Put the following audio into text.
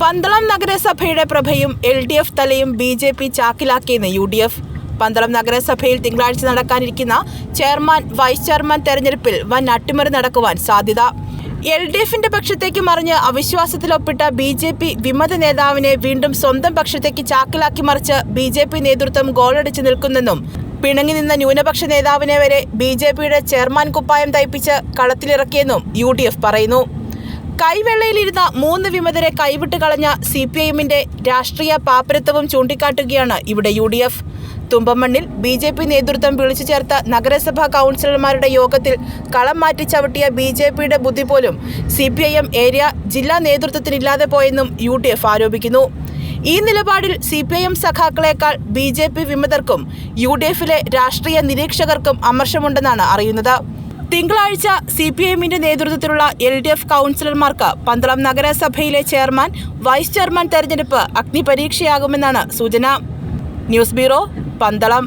പന്തളം നഗരസഭയുടെ പ്രഭയും L D F തലയും ബി ജെ പി ചാക്കിലാക്കിയെന്ന് യു ഡി എഫ്. പന്തളം നഗരസഭയിൽ തിങ്കളാഴ്ച നടക്കാനിരിക്കുന്ന ചെയർമാൻ വൈസ് ചെയർമാൻ തെരഞ്ഞെടുപ്പിൽ വൻ അട്ടിമറി നടക്കുവാൻ സാധ്യത. എൽ ഡി എഫിന്റെ പക്ഷത്തേക്ക് മറിഞ്ഞ് അവിശ്വാസത്തിലൊപ്പിട്ട ബി ജെ പി വിമത നേതാവിനെ വീണ്ടും സ്വന്തം പക്ഷത്തേക്ക് ചാക്കിലാക്കി മറിച്ച് ബി ജെ പി നേതൃത്വം ഗോളടിച്ചു നിൽക്കുന്നെന്നും പിണങ്ങി നിന്ന ന്യൂനപക്ഷ നേതാവിനെ വരെ ബി ജെ പിയുടെ ചെയർമാൻ കുപ്പായം തയ്പ്പിച്ച് കളത്തിലിറക്കിയെന്നും യു ഡി എഫ് പറയുന്നു. കൈവെള്ളയിലിരുന്ന മൂന്ന് വിമതരെ കൈവിട്ട് കളഞ്ഞ സി പി ഐഎമ്മിന്റെ രാഷ്ട്രീയ പാപ്പരത്വവും ചൂണ്ടിക്കാട്ടുകയാണ് ഇവിടെ യു ഡി എഫ് തുമ്പമണ്ണിൽ ബി ജെ പി നേതൃത്വം വിളിച്ചു ചേർത്ത നഗരസഭാ കൗൺസിലർമാരുടെ യോഗത്തിൽ കളം മാറ്റി ചവിട്ടിയ ബി ജെ പിയുടെ ബുദ്ധി പോലും C P I M area ജില്ലാ നേതൃത്വത്തിനില്ലാതെ പോയെന്നും യു ഡി എഫ് ആരോപിക്കുന്നു. ഈ നിലപാടിൽ സി പി ഐ എം സഖാക്കളേക്കാൾ ബി ജെ പി വിമതർക്കും യു ഡി എഫിലെ രാഷ്ട്രീയ നിരീക്ഷകർക്കും അമർഷമുണ്ടെന്നാണ് അറിയുന്നത്. തിങ്കളാഴ്ച സി പി എമ്മിന്റെ നേതൃത്വത്തിലുള്ള എൽ ഡി എഫ് കൗൺസിലർമാർക്ക് പന്തളം നഗരസഭയിലെ ചെയർമാൻ വൈസ് ചെയർമാൻ തെരഞ്ഞെടുപ്പ് അഗ്നിപരീക്ഷയാകുമെന്നാണ് സൂചന. News bureau Pandalam.